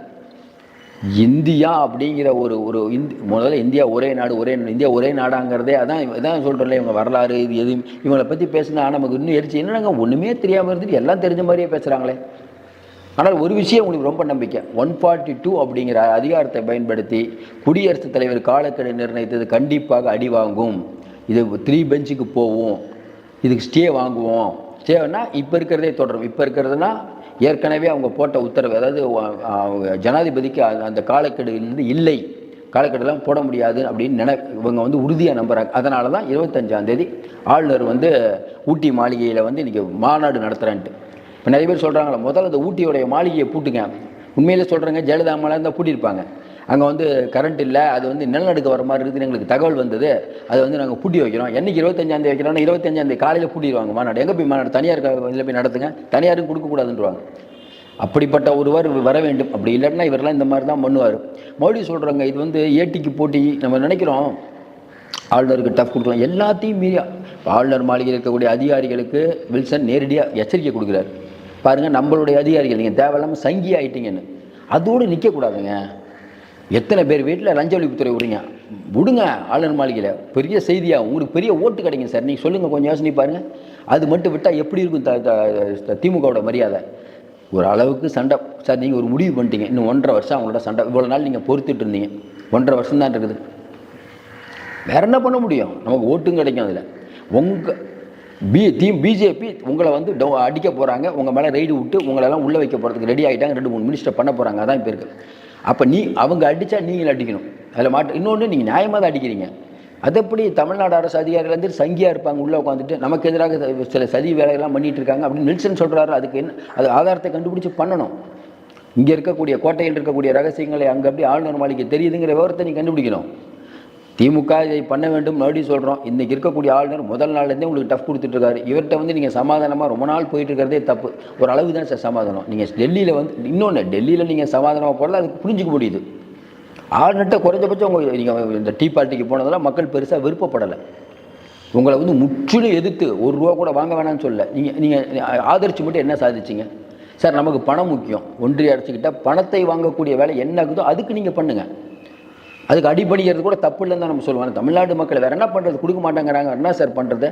இந்தியா அப்படிங்கிற ஒரு ஒரு இந்தி முதல்ல இந்தியா ஒரே நாடு ஒரே இந்தியா ஒரே நாடாங்கிறதே அதான் இதான் சொல்கிறல இவங்க வரலாறு இது எதுவும் இவங்களை பற்றி பேசினா நமக்கு இன்னும் எரிச்சு என்னங்க ஒன்றுமே தெரியாமல் இருந்துட்டு எல்லாம் தெரிஞ்ச மாதிரியே பேசுகிறாங்களே ஆனால் ஒரு விஷயம் உங்களுக்கு ரொம்ப நம்பிக்கை. ஒன் ஃபார்ட்டி டூ அப்படிங்கிற அதிகாரத்தை பயன்படுத்தி குடியரசுத் தலைவர் காலக்கெடு நிர்ணயித்தது கண்டிப்பாக அடி வாங்கும். இது த்ரீ பெஞ்சுக்கு போவோம். இதுக்கு ஸ்டே வாங்குவோம். ஸ்டேனா இப்போ இருக்கிறதே தொடரும். இப்போ இருக்கிறதுனா ஏற்கனவே அவங்க போட்ட உத்தரவு அதாவது அவங்க ஜனாதிபதிக்கு அந்த- அந்த காலக்கெடுலேருந்து இல்லை. காலக்கெடுலாம் போட முடியாது அப்படின்னு நினை இவங்க வந்து உறுதியாக நம்புகிறாங்க அதனால தான் இருபத்தஞ்சாம் தேதி ஆளுநர் வந்து ஊட்டி மாளிகையில் வந்து இன்றைக்கி மாநாடு நடத்துகிறேன்ட்டு இப்போ நிறைய பேர் சொல்கிறாங்களா முதல்ல அந்த ஊட்டியோடைய மாளிகையை பூட்டுங்க. உண்மையிலே சொல்கிறேங்க ஜெயலலிதா அம்மாலாம் இருந்தால் பூட்டியிருப்பாங்க. அங்கே வந்து கரண்ட் இல்லை அது வந்து நிலநடுக்க வர மாதிரி இருக்குதுன்னு எங்களுக்கு தகவல் வந்தது. அதை வந்து நாங்கள் பூட்டி வைக்கிறோம். என்னைக்கு இருபத்தஞ்சாந்தேதி வைக்கிறோம்னா இருபத்தஞ்சாந்தேதி காலையில் பூட்டிடுவாங்க. மாநாடு. எங்கே போய் மாநாடு? தனியார் இதில் போய் நடத்துங்க. தனியாரும் கொடுக்கக்கூடாதுன்றவாங்க. அப்படிப்பட்ட ஒருவர் வர வேண்டும். அப்படி இல்லைன்னா இவரெல்லாம் இந்த மாதிரி தான் பண்ணுவார். மறுபடியும் சொல்கிறாங்க இது வந்து ஏட்டிக்கு போட்டி. நம்ம நினைக்கிறோம். ஆளுநருக்கு டஃப் கொடுக்கலாம். எல்லாத்தையும் மீறி ஆளுநர் மாளிகையில் இருக்கக்கூடிய அதிகாரிகளுக்கு வில்சன் நேரடியாக எச்சரிக்கை கொடுக்குறாரு. பாருங்கள் நம்மளுடைய அதிகாரிகள் நீங்கள் தேவையில்லாமல் சங்கி ஆகிட்டீங்கன்னு அதோடு நிற்கக்கூடாதுங்க எத்தனை பேர் வீட்டில் லஞ்ச ஒழிப்புத்துறை விடுங்க. விடுங்க ஆளுநர் மாளிகையில். பெரிய செய்தியாக உங்களுக்கு பெரிய ஓட்டு கிடைக்கும் சார். நீங்கள் சொல்லுங்கள் கொஞ்சம் யோசனை பாருங்கள் அது மட்டும் விட்டால் எப்படி இருக்கும் த த- திமுகவோட மரியாதை? ஒரு அளவுக்கு சண்டை. சார் நீங்கள் ஒரு முடிவு பண்ணிட்டீங்க. இன்னும் ஒன்றரை வருஷம் அவங்களோட சண்டை. இவ்வளோ நாள் நீங்கள் பொறுத்துட்டு இருந்தீங்க. ஒன்றரை வருஷம் தான் இருக்குது. வேற என்ன பண்ண முடியும்? நமக்கு ஓட்டும் கிடைக்கும் அதில். உங்கள் பி தீம் பிஜேபி உங்களை வந்து டோ அடிக்க போகிறாங்க உங்கள் மேலே ரைடு விட்டு உங்களெல்லாம் உள்ளே வைக்க போகிறதுக்கு ரெடி ஆகிட்டாங்க ரெண்டு மூணு மினிஸ்டர் பண்ண போகிறாங்க அதான் இப்போ இருக்குது அப்போ நீ அவங்க அடித்தா நீங்கள் அடிக்கணும். அதில் மாட்டு இன்னொன்று நீங்கள் நியாயமாக தான் அடிக்கிறீங்க. அது எப்படி தமிழ்நாடு அரசு அதிகாரிகள் வந்து சங்கியாக இருப்பாங்க உள்ளே உட்காந்துட்டு நமக்கு எதிராக சில சதி வேலைகள்லாம் பண்ணிகிட்டு இருக்காங்க அப்படின்னு நில்சன் சொல்கிறாரு அதுக்கு என்ன அது ஆதாரத்தை கண்டுபிடிச்சி பண்ணணும். இங்கே இருக்கக்கூடிய கோட்டையில் இருக்கக்கூடிய ரகசியங்களை அங்கே அப்படி ஆளுநர் மாளிகை தெரியுதுங்கிற விவரத்தை நீ கண்டுபிடிக்கணும். திமுக இதை பண்ண வேண்டும் மறுபடியும் சொல்கிறோம் இன்றைக்கி இருக்கக்கூடிய ஆளுநர் முதல் நாள்லேருந்தே உங்களுக்கு டஃப் கொடுத்துட்ருக்காரு. இவர்கிட்ட வந்து நீங்கள் சமாதானமாக ரொம்ப நாள் போயிட்டு இருக்கிறதே தப்பு. ஒரு அளவு தான் சார் சமாதானம். நீங்கள் டெல்லியில் வந்து இன்னொன்று டெல்லியில் நீங்கள் சமாதானமாக போகிறது அதுக்கு புரிஞ்சுக்க முடியுது. ஆளுநர்கிட்ட குறைஞ்சபட்சம் உங்கள் நீங்கள் இந்த டீ பார்ட்டிக்கு போனதெல்லாம் மக்கள் பெருசாக விருப்பப்படலை. உங்களை வந்து முற்றிலும் எதிர்த்து ஒரு ரூபா கூட வாங்க வேணாம்னு சொல்ல நீங்கள் நீங்கள் ஆதரிச்சு மட்டும் என்ன சாதிச்சிங்க? சார் நமக்கு பணம் முக்கியம். ஒன்றிய அரசுக்கிட்ட பணத்தை வாங்கக்கூடிய வேலை என்ன இருக்குதோ அதுக்கு நீங்கள் பண்ணுங்கள் அதுக்கு அடிபணிகிறது கூட தப்பு இல்லைன்னு தான் நம்ம சொல்லுவோம். தமிழ்நாடு மக்கள் வேறு என்ன பண்ணுறது கொடுக்க மாட்டேங்கிறாங்க. என்ன சார் பண்ணுறது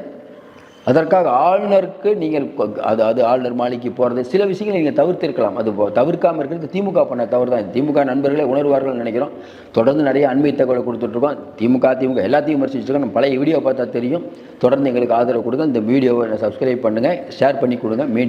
அதற்காக ஆளுநருக்கு நீங்கள் அது அது ஆளுநர் மாளிகைக்கு போகிறது சில விஷயங்களை நீங்கள் தவிர்த்திருக்கலாம். அது தவிர்க்காமல் தவிர்க்காம இருக்கிறது திமுக பண்ண தவறு தான். திமுக நண்பர்களே உணர்வார்கள் நினைக்கிறோம். தொடர்ந்து நிறைய அண்மை தகவலை கொடுத்துட்ருக்கோம். திமுக திமுக எல்லாத்தையும் விமர்சிச்சிருக்கோம் நம்ம பழைய வீடியோ பார்த்தா தெரியும். தொடர்ந்து எங்களுக்கு ஆதரவு கொடுங்க. இந்த வீடியோவை சப்ஸ்கிரைப் பண்ணுங்கள் ஷேர் பண்ணி கொடுங்க. மீண்டும்